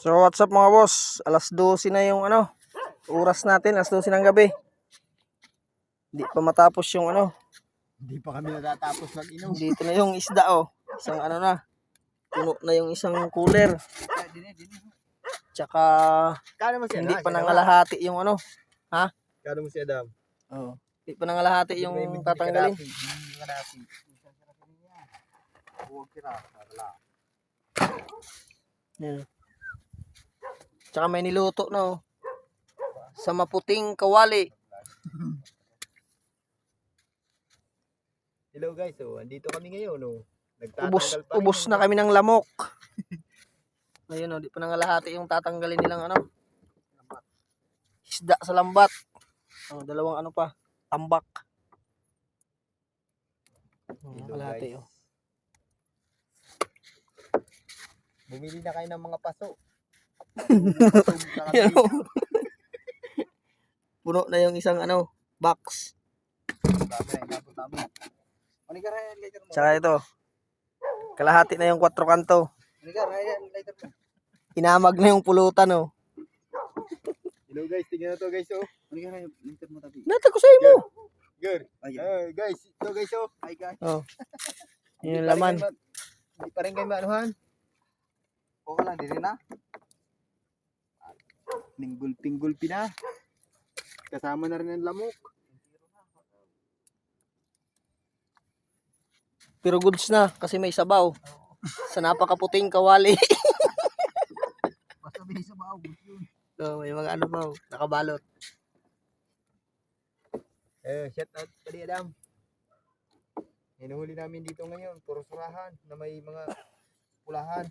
So what's up mga boss? Alas 12 na yung ano, oras natin, alas 12 ng gabi. Hindi pa matapos yung ano, Hindi pa kami natatapos mag-inom. dito na yung isda oh. Isang ano na, puno na yung isang cooler. Tsaka hindi pa nangalahati yung ano, Kano mo si Adam? oh. Hindi pa nangalahati yung tatanggalin. Huwag sila. Wala. Yan. Tsaka may niluto na oh. Sa maputing kawali. Hello guys, so andito kami ngayon, no. Ubus, pa rin ubus na kami ng lamok. Ayun oh, di pa nangalahati yung tatanggalin nilang ano. Isda sa lambat. Oh, dalawang ano pa, tambak. Oh, kalahati guys. oh. Bumili na kayo ng mga paso. Yan, oh. Puno na yung isang ano, box. Tsaka ito. Kalahati na yung kwatro kanto. Inamag na yung pulutan oh. Hello guys, tingnan na to guys, oh. Nata ko sa imo. Good. Eh, guys, ito guys, oh. Hi guys. Oh. Rin laman. Hindi pa rin kayo maanuhan. Okay lang, dili na. Pinggul-pinggul pina. Kasama na rin ang lamok. Pero goods na kasi may sabaw. Sa napakaputing kawali. Basta may sa bahaw. so, may mga ano oh, nakabalot. Eh, shout out kali Adam. Hinuhuli namin dito ngayon, puro surahan na may mga pulahan.